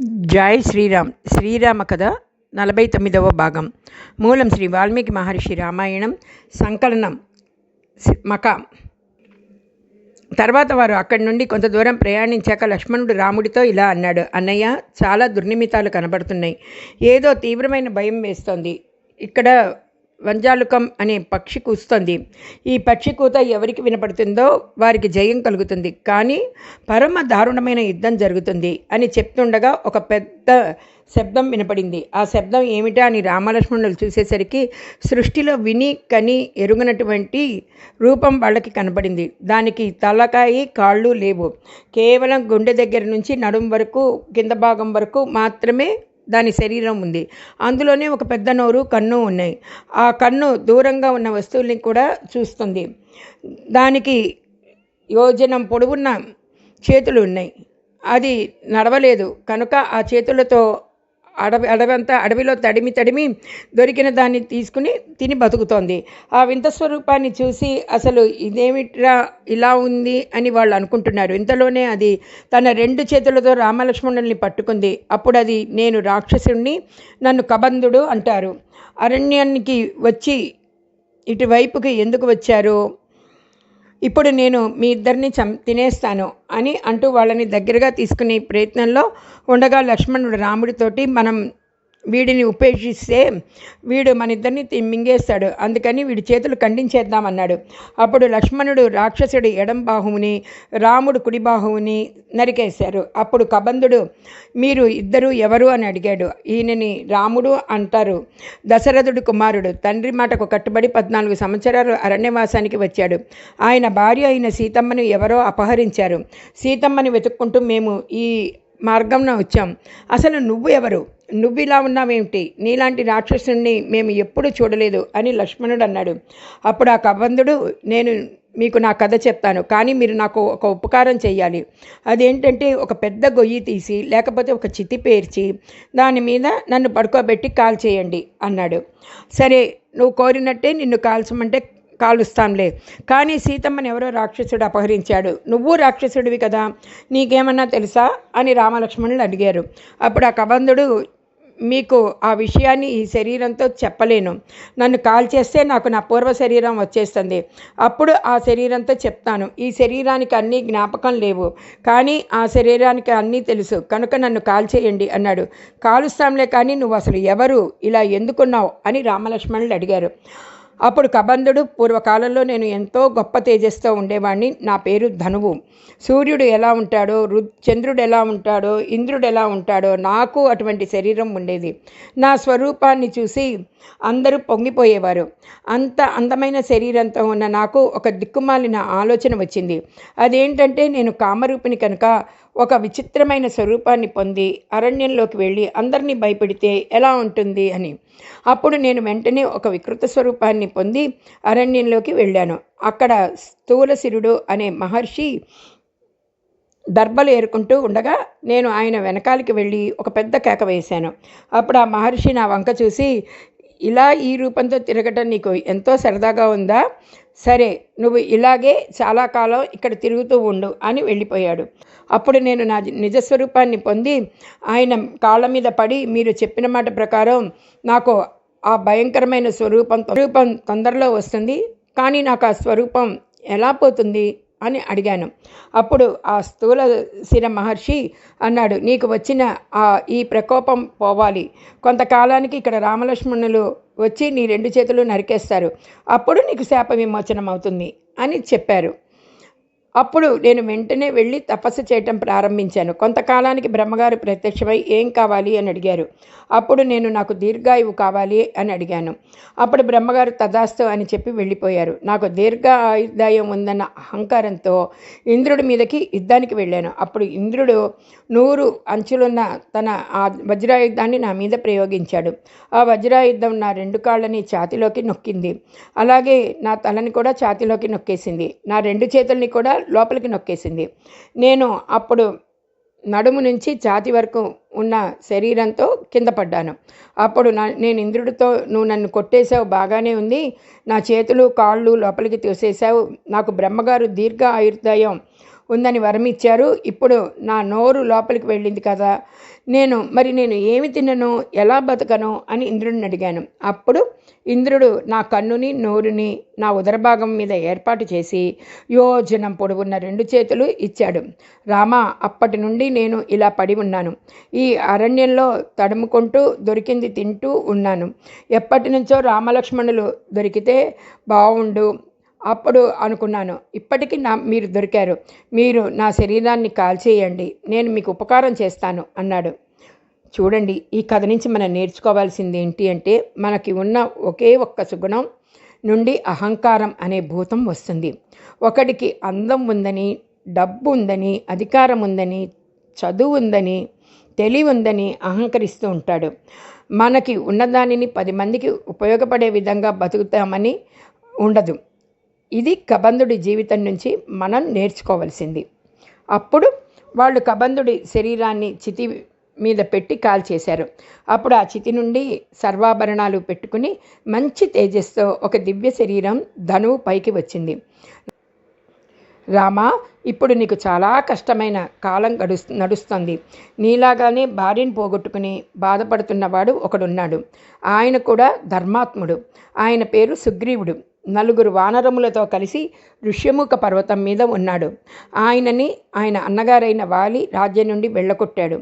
జై శ్రీరామ్. శ్రీరామ కథ నలభై తొమ్మిదవ భాగం. మూలం శ్రీ వాల్మీకి మహర్షి రామాయణం సంకలనం మక. తర్వాత వారు అక్కడి నుండి కొంత దూరం ప్రయాణించాక లక్ష్మణుడు రాముడితో ఇలా అన్నాడు అన్నయ్య చాలా దుర్నిమితాలు కనబడుతున్నాయి. ఏదో తీవ్రమైన భయం వేస్తోంది. ఇక్కడ వంజాలుకం అనే పక్షి కూస్తుంది ఈ పక్షి కూత ఎవరికి వినపడుతుందో వారికి జయం కలుగుతుంది. కానీ పరమ దారుణమైన యుద్ధం జరుగుతుంది అని చెప్తుండగా ఒక పెద్ద శబ్దం వినపడింది. ఆ శబ్దం ఏమిటా అని రామలక్ష్మణులు చూసేసరికి సృష్టిలో విని కని ఎరుగనటువంటి రూపం వాళ్ళకి కనపడింది. దానికి తలకాయి కాళ్ళు లేవు. కేవలం గుండె దగ్గర నుంచి నడుం వరకు కింద భాగం వరకు మాత్రమే దాని శరీరం ఉంది. అందులోనే ఒక పెద్ద నోరు కన్ను ఉన్నాయి. ఆ కన్ను దూరంగా ఉన్న వస్తువుల్ని కూడా చూస్తుంది. దానికి యోజనం పొడవున్న చేతులు ఉన్నాయి. అది నడవలేదు. కనుక ఆ చేతులతో అడవి అడవంతా అడవిలో తడిమి తడిమి దొరికిన దాన్ని తీసుకుని తిని బతుకుతోంది. ఆ వింత స్వరూపాన్ని చూసి అసలు ఇదేమిట్రా ఇలా ఉంది అని వాళ్ళు అనుకుంటున్నారు. ఇంతలోనే అది తన రెండు చేతులతో రామలక్ష్మణుల్ని పట్టుకుంది. అప్పుడు అది నేను రాక్షసుణ్ణి నన్ను కబంధుడు అంటారు. అరణ్యానికి వచ్చి ఇటువైపుకి ఎందుకు వచ్చారు? ఇప్పుడు నేను మీ ఇద్దరిని చం తినేస్తాను అని అంటూ వాళ్ళని దగ్గరగా తీసుకునే ప్రయత్నంలో ఉండగా లక్ష్మణుడు రాముడితోటి మనం వీడిని ఉపేక్షిస్తే వీడు మన ఇద్దరిని తి- మింగేస్తాడు. అందుకని వీడి చేతులు ఖండించేద్దామన్నాడు. అప్పుడు లక్ష్మణుడు రాక్షసుడి ఎడం బాహువుని రాముడు కుడి బాహువుని నరికేశారు. అప్పుడు కబంధుడు మీరు ఇద్దరు ఎవరు అని అడిగాడు. ఈయనని రాముడు అంటారు. దశరథుడు కుమారుడు. తండ్రి మాటకు కట్టుబడి పద్నాలుగు సంవత్సరాలు అరణ్యవాసానికి వచ్చాడు. ఆయన భార్య అయిన సీతమ్మను ఎవరో అపహరించారు. సీతమ్మని వెతుక్కుంటూ మేము ఈ మార్గంలో వచ్చాం. అసలు నువ్వు ఎవరు? నువ్వు ఇలా ఉన్నావేమిటి? నీలాంటి రాక్షసుని మేము ఎప్పుడు చూడలేదు అని లక్ష్మణుడు అన్నాడు. అప్పుడు ఆ కబంధుడు నేను మీకు నా కథ చెప్తాను కానీ మీరు నాకు ఒక ఉపకారం చేయాలి అదేంటంటే ఒక పెద్ద గొయ్యి తీసి లేకపోతే ఒక చితి పేర్చి దాని మీద నన్ను పడుకోబెట్టి కాల్ చేయండి అన్నాడు. సరే నువ్వు కోరినట్టే నిన్ను కాల్చమంటే కాలుస్తాంలే కానీ సీతమ్మని ఎవరో రాక్షసుడు అపహరించాడు. నువ్వు రాక్షసుడివి కదా నీకేమన్నా తెలుసా? అని రామలక్ష్మణులు అడిగారు. అప్పుడు ఆ కబంధుడు మీకు ఆ విషయాన్ని ఈ శరీరంతో చెప్పలేను. నన్ను కాల్ చేస్తే నాకు నా పూర్వ శరీరం వచ్చేస్తుంది. అప్పుడు ఆ శరీరంతో చెప్తాను. ఈ శరీరానికి అన్నీ జ్ఞాపకం లేవు. కానీ ఆ శరీరానికి అన్నీ తెలుసు. కనుక నన్ను కాల్ చేయండి అన్నాడు. కాలుస్తాంలే కానీ నువ్వు అసలు ఎవరు? ఇలా ఎందుకున్నావు? అని రామలక్ష్మణులు అడిగారు. అప్పుడు కబంధుడు పూర్వకాలంలో నేను ఎంతో గొప్ప తేజస్తో ఉండేవాడిని నా పేరు ధనువు. సూర్యుడు ఎలా ఉంటాడో రు చంద్రుడు ఎలా ఉంటాడో ఇంద్రుడు ఎలా ఉంటాడో నాకు అటువంటి శరీరం ఉండేది. నా స్వరూపాన్ని చూసి అందరూ పొంగిపోయేవారు. అంత అందమైన శరీరంతో ఉన్న నాకు ఒక దిక్కుమాలిన ఆలోచన వచ్చింది. అదేంటంటే నేను కామరూపిణి కనుక ఒక విచిత్రమైన స్వరూపాన్ని పొంది అరణ్యంలోకి వెళ్ళి అందరినీ భయపెడితే ఎలా ఉంటుంది అని. అప్పుడు నేను వెంటనే ఒక వికృత స్వరూపాన్ని పొంది అరణ్యంలోకి వెళ్ళాను. అక్కడ స్థూలశిరుడు అనే మహర్షి దర్బలు ఏరుకుంటూ ఉండగా నేను ఆయన వెనకాలకి వెళ్ళి ఒక పెద్ద కేక వేశాను. అప్పుడు ఆ మహర్షి నా వంక చూసి ఇలా ఈ రూపంతో తిరగటం నీకు ఎంతో సరదాగా ఉందా? సరే నువ్వు ఇలాగే చాలా కాలం ఇక్కడ తిరుగుతూ ఉండు అని వెళ్ళిపోయాడు. అప్పుడు నేను నా నిజస్వరూపాన్ని పొంది ఆయన కాళ్ళ మీద పడి మీరు చెప్పిన మాట ప్రకారం నాకు ఆ భయంకరమైన స్వరూపం స్వరూపం తొందరలో వస్తుంది. కానీ నాకు ఆ స్వరూపం ఎలా పోతుంది? అని అడిగాను. అప్పుడు ఆ స్థూల శిర మహర్షి అన్నాడు నీకు వచ్చిన ఆ ఈ ప్రకోపం పోవాలి. కొంతకాలానికి ఇక్కడ రామలక్ష్మణులు వచ్చి నీ రెండు చేతులు నరికేస్తారు. అప్పుడు నీకు శాప విమోచనం అవుతుంది అని చెప్పారు. అప్పుడు నేను వెంటనే వెళ్ళి తపస్సు చేయటం ప్రారంభించాను. కొంతకాలానికి బ్రహ్మగారు ప్రత్యక్షమై ఏం కావాలి? అని అడిగారు. అప్పుడు నేను నాకు దీర్ఘాయువు కావాలి? అని అడిగాను. అప్పుడు బ్రహ్మగారు తదాస్తు అని చెప్పి వెళ్ళిపోయారు. నాకు దీర్ఘ ఆయుర్దాయం ఉందన్న అహంకారంతో ఇంద్రుడి మీదకి యుద్ధానికి వెళ్ళాను. అప్పుడు ఇంద్రుడు నూరు అంచులున్న తన ఆ వజ్రాయుధాన్ని నా మీద ప్రయోగించాడు. ఆ వజ్రాయుద్ధం నా రెండు కాళ్ళని ఛాతిలోకి నొక్కింది. అలాగే నా తలని కూడా ఛాతిలోకి నొక్కేసింది. నా రెండు చేతుల్ని కూడా లోపలికి నొక్కేసింది. నేను అప్పుడు నడుము నుంచి ఛాతి వరకు ఉన్న శరీరంతో కింద పడ్డాను. అప్పుడు నా నేను ఇంద్రుడితో నువ్వు నన్ను కొట్టేశావు బాగానే ఉంది. నా చేతులు కాళ్ళు లోపలికి తోసేశావు. నాకు బ్రహ్మగారు దీర్ఘ ఆయుర్దాయం ఉందని వరం ఇచ్చారు ఇప్పుడు నా నోరు లోపలికి వెళ్ళింది కదా. నేను మరి నేను ఏమి తినను? ఎలా బతకను? అని ఇంద్రుడిని అడిగాను. అప్పుడు ఇంద్రుడు నా కన్నుని నోరుని నా ఉదరభాగం మీద ఏర్పాటు చేసి యోజనం పొడవున్న రెండు చేతులు ఇచ్చాడు. రామ అప్పటి నుండి నేను ఇలా పడి ఉన్నాను. ఈ అరణ్యంలో తడుముకుంటూ దొరికింది తింటూ ఉన్నాను. ఎప్పటి నుంచో రామలక్ష్మణులు దొరికితే బాగుండు అప్పుడు అనుకున్నాను ఇప్పటికీ నా మీరు దొరికారు. మీరు నా శరీరాన్ని కాల్చేయండి. నేను మీకు ఉపకారం చేస్తాను అన్నాడు. చూడండి ఈ కథ నుంచి మనం నేర్చుకోవాల్సింది ఏంటి అంటే మనకి ఉన్న ఒకే ఒక్క సుగుణం నుండి అహంకారం అనే భూతం వస్తుంది. ఒకడికి అందం ఉందని డబ్బు ఉందని అధికారం ఉందని చదువు ఉందని తెలివి ఉందని అహంకరిస్తూ ఉంటాడు. మనకి ఉన్నదానిని పది మందికి ఉపయోగపడే విధంగా బతుకుతామని ఉండదు. ఇది కబంధుడి జీవితం నుంచి మనం నేర్చుకోవలసింది. అప్పుడు వాళ్ళు కబంధుడి శరీరాన్ని చితి మీద పెట్టి కాల్చేశారు. అప్పుడు ఆ చితి నుండి సర్వాభరణాలు పెట్టుకుని మంచి తేజస్తో ఒక దివ్య శరీరం ధనువు పైకి వచ్చింది. రామా ఇప్పుడు నీకు చాలా కష్టమైన కాలం గడు నడుస్తుంది. నీలాగానే భార్యను పోగొట్టుకుని బాధపడుతున్నవాడు ఒకడున్నాడు. ఆయన కూడా ధర్మాత్ముడు. ఆయన పేరు సుగ్రీవుడు. నలుగురు వానరములతో కలిసి ఋష్యముఖ పర్వతం మీద ఉన్నాడు. ఆయనని ఆయన అన్నగారైన వాలి రాజ్యం నుండి వెళ్ళగొట్టాడు.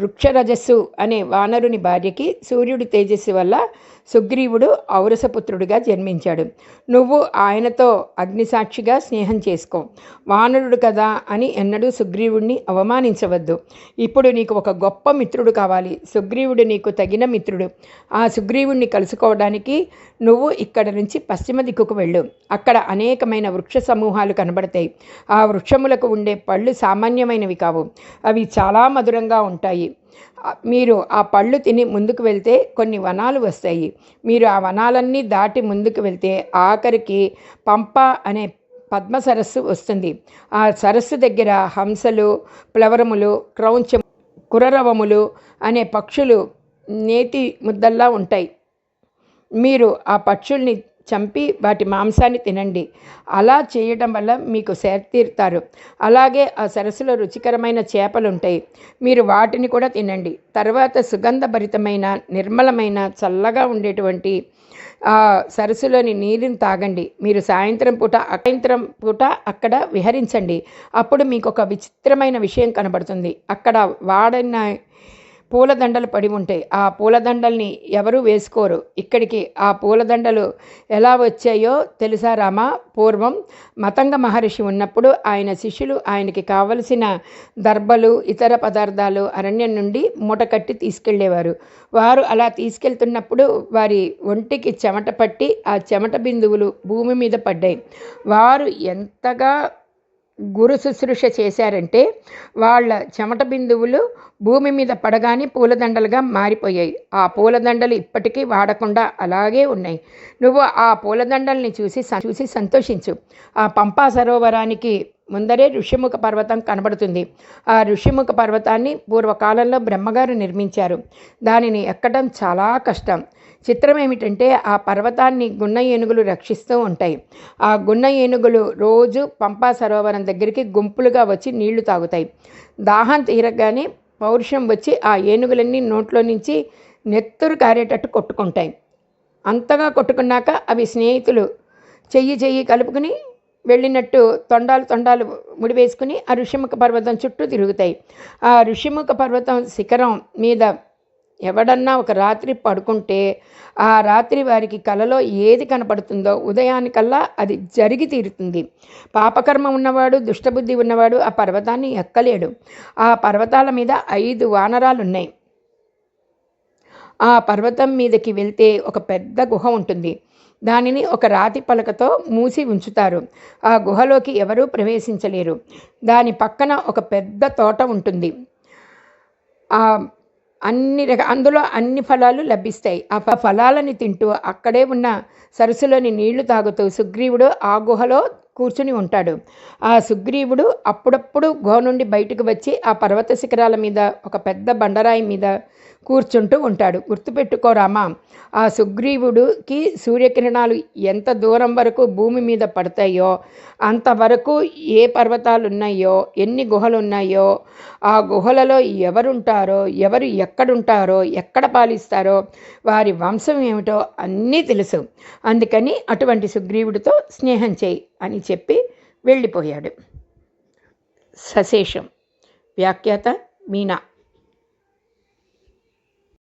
వృక్షరజస్సు అనే వానరుని భార్యకి సూర్యుడి తేజస్సు వల్ల సుగ్రీవుడు ఔరసపుత్రుడిగా జన్మించాడు. నువ్వు ఆయనతో అగ్నిసాక్షిగా స్నేహం చేసుకో. వానరుడు కదా అని ఎన్నడూ సుగ్రీవుడిని అవమానించవద్దు. ఇప్పుడు నీకు ఒక గొప్ప మిత్రుడు కావాలి. సుగ్రీవుడు నీకు తగిన మిత్రుడు. ఆ సుగ్రీవుణ్ణి కలుసుకోవడానికి నువ్వు ఇక్కడ నుంచి పశ్చిమ దిక్కుకు వెళ్ళు. అక్కడ అనేకమైన వృక్ష సమూహాలు కనబడతాయి. ఆ వృక్షములకు ఉండే పళ్ళు సామాన్యమైనవి కావు. అవి చాలా మధురంగా ఉంటాయి. మీరు ఆ పళ్ళు తిని ముందుకు వెళ్తే కొన్ని వనాలు వస్తాయి. మీరు ఆ వనాలన్నీ దాటి ముందుకు వెళ్తే ఆఖరికి పంప అనే పద్మ సరస్సు వస్తుంది. ఆ సరస్సు దగ్గర హంసలు ప్లవరములు క్రౌంచ కురరవములు అనే పక్షులు నేతి ముద్దల్లా ఉంటాయి. మీరు ఆ పక్షుల్ని చంపి వాటి మాంసాన్ని తినండి. అలా చేయడం వల్ల మీకు తీరుతారు. అలాగే ఆ సరస్సులో రుచికరమైన చేపలు ఉంటాయి మీరు వాటిని కూడా తినండి. తర్వాత సుగంధభరితమైన నిర్మలమైన చల్లగా ఉండేటువంటి ఆ సరస్సులోని నీరుని తాగండి. మీరు సాయంత్రం పూట సాయంత్రం పూట అక్కడ విహరించండి. అప్పుడు మీకు ఒక విచిత్రమైన విషయం కనబడుతుంది. అక్కడ వాడిన పూలదండలు పడి ఉంటాయి ఆ పూలదండల్ని ఎవరు వేసుకోరు. ఇక్కడికి ఆ పూలదండలు ఎలా వచ్చాయో తెలుసా రామా? పూర్వం మతంగ మహర్షి ఉన్నప్పుడు ఆయన శిష్యులు ఆయనకి కావలసిన దర్భలు ఇతర పదార్థాలు అరణ్యం నుండి మూటకట్టి తీసుకెళ్ళేవారు. వారు అలా తీసుకెళ్తున్నప్పుడు వారి ఒంటికి చెమట పట్టి ఆ చెమట బిందువులు భూమి మీద పడ్డాయి. వారు ఎంతగా గురు శుశ్రూష చేశారంటే వాళ్ళ చెమట బిందువులు భూమి మీద పడగానే పూలదండలుగా మారిపోయాయి. ఆ పూలదండలు ఇప్పటికీ వాడకుండా అలాగే ఉన్నాయి. నువ్వు ఆ పూలదండల్ని చూసి చూసి సంతోషించు. ఆ పంపా సరోవరానికి ముందరే ఋషిముఖ పర్వతం కనబడుతుంది. ఆ ఋషిముఖ పర్వతాన్ని పూర్వకాలంలో బ్రహ్మగారు నిర్మించారు. దానిని ఎక్కడం చాలా కష్టం. చిత్రం ఏమిటంటే ఆ పర్వతాన్ని గున్న ఏనుగులు రక్షిస్తూ ఉంటాయి. ఆ గున్న ఏనుగులు రోజు పంపా సరోవరం దగ్గరికి గుంపులుగా వచ్చి నీళ్ళు తాగుతాయి. దాహం తీరగానే పౌరుషం వచ్చి ఆ ఏనుగులన్నీ నోట్లో నుంచి నెత్తురు కారేటట్టు కొట్టుకుంటాయి. అంతగా కొట్టుకున్నాక అవి స్నేహితులు చెయ్యి చెయ్యి కలుపుకుని వెళ్ళినట్టు తొండాలు తొండాలు ముడివేసుకుని ఆ ఋషిముఖ పర్వతం చుట్టూ తిరుగుతాయి. ఆ ఋషిముఖ పర్వతం శిఖరం మీద ఎవడన్నా ఒక రాత్రి పడుకుంటే ఆ రాత్రి వారికి కలలో ఏది కనపడుతుందో ఉదయానికల్లా అది జరిగి తీరుతుంది. పాపకర్మ ఉన్నవాడు దుష్టబుద్ధి ఉన్నవాడు ఆ పర్వతాన్ని ఎక్కలేడు. ఆ పర్వతాల మీద ఐదు వానరాలు ఉన్నాయి ఆ పర్వతం మీదకి వెళ్తే ఒక పెద్ద గుహ ఉంటుంది. దానిని ఒక రాతి పలకతో మూసి ఉంచుతారు. ఆ గుహలోకి ఎవరూ ప్రవేశించలేరు. దాని పక్కన ఒక పెద్ద తోట ఉంటుంది. ఆ అన్ని రక అందులో అన్ని ఫలాలు లభిస్తాయి. ఆ ఫలాలని తింటూ అక్కడే ఉన్న సరస్సులోని నీళ్ళు తాగుతూ సుగ్రీవుడు ఆ గుహలో కూర్చుని ఉంటాడు. ఆ సుగ్రీవుడు అప్పుడప్పుడు గుహ నుండి బయటకు వచ్చి ఆ పర్వత శిఖరాల మీద ఒక పెద్ద బండరాయి మీద కూర్చుంటూ ఉంటాడు. గుర్తుపెట్టుకో రామా ఆ సుగ్రీవుడికి సూర్యకిరణాలు ఎంత దూరం వరకు భూమి మీద పడతాయో అంతవరకు ఏ పర్వతాలు ఉన్నాయో ఎన్ని గుహలు ఉన్నాయో ఆ గుహలలో ఎవరుంటారో ఎవరు ఎక్కడుంటారో ఎక్కడ పాలిస్తారో వారి వంశం ఏమిటో అన్నీ తెలుసు. అందుకని అటువంటి సుగ్రీవుడితో స్నేహం చేయి. అని చెప్పి వెళ్ళిపోయాడు. సశేషం. వ్యాఖ్యాత మీనా.